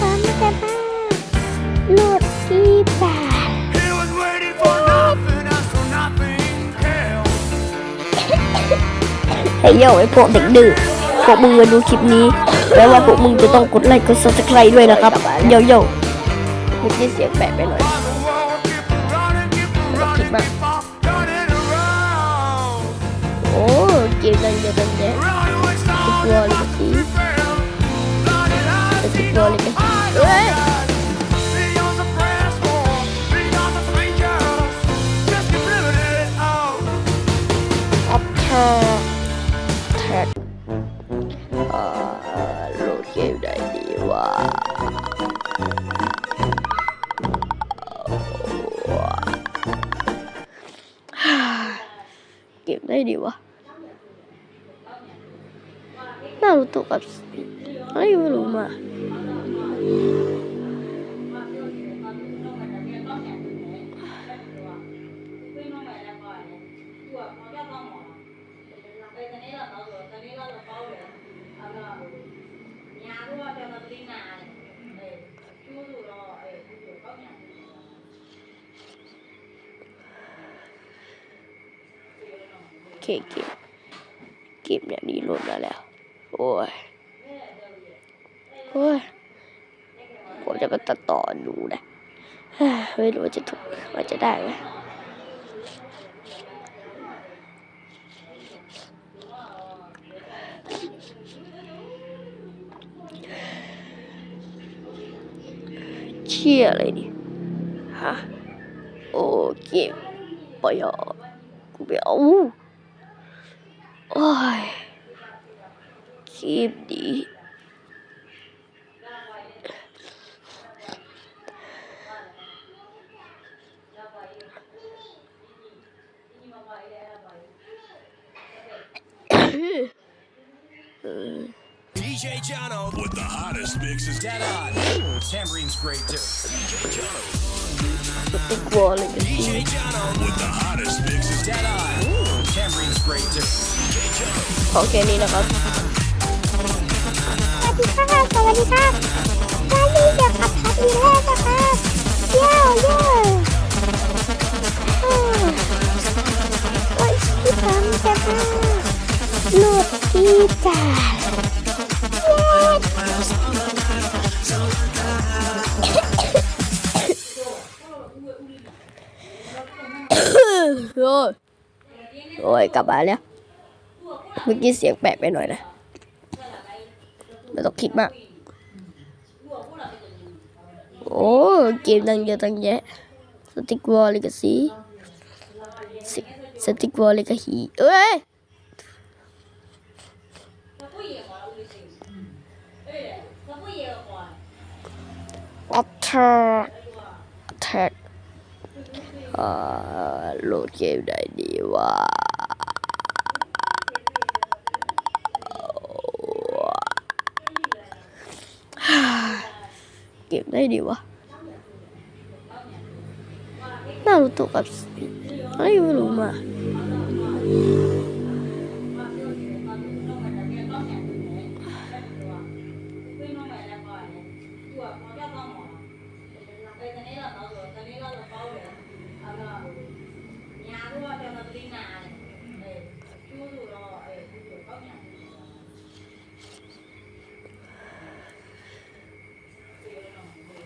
ปั๊มแต่บ้าหลดกี่บาทอเหี้ยไอ้พวกเด็กดื้อพวกมึงมาดูคลิปนี้แปลว่าพวกมึงจะต้องกดไลค์กดซับสไครต์ด้วยนะครับเหยวเดี๋ยวมึงจะเสียงแปะไปหน่อย But the world โอ้เกมนั้นเดียวกันแน่ Run away. าโหลดเกมไหนดีวะเกมได้ดีวะน่ารู้ตัวกับไม่รู้มา โอเคเกมเกมเนี่ยดีโหลดมาแล้ว โอ้ยโอ้ยผมจะไปตัดต่อดูนะไม่รู้ว่าจะถูกว่าจะได้ไหม ชี่ยอะไรดิฮะโอ้เกมไปอะกูไปเอาโอ้ยเกมดี Jono with the hottest mixes. Dead on. Tambourine's great too. DJ Jono. DJ Jono with the hottest mixes. Dead on. Tambourine's great too. DJ Jono. โอ้ยโอ้ยกลับมาแล้วเมื่อกี้เสียงแปลกไปหน่อยนะไม่ต้องคิดมาก โอ้เกมตั้งเยอะตั้งแยะสติ๊กวอลเลยก็สีสสติ๊กวอลเลยก็หีเอ้ยอัพแท็กแท็กอ่า โหลดเกมไหนดีวะเกมได้ดีวะน่ารู้ตัวกับไม่รู้มาโอเ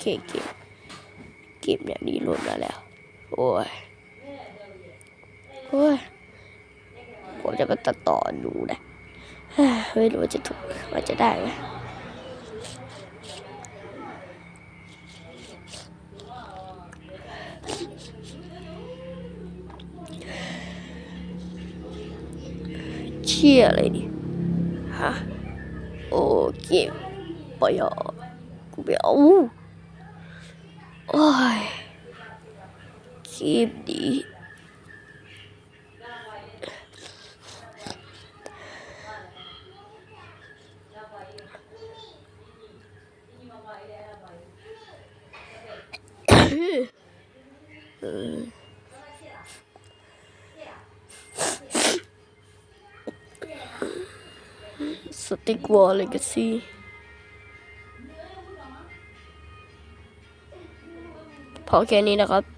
เคเกมเกมเนี่ยดีโหลดมาแล้ว โอ้ย โอ้ยผมจะไปตัดต่อดูนะฮ้ยไม่รู้ว่าจะถูกว่าจะได้ไหม ชี่ยอะไรดิฮะโอเกมไปอะกูไปเอาโอ้ยเกมดี สติ๊กวอลเลกซี่พอแค่นี้นะครับ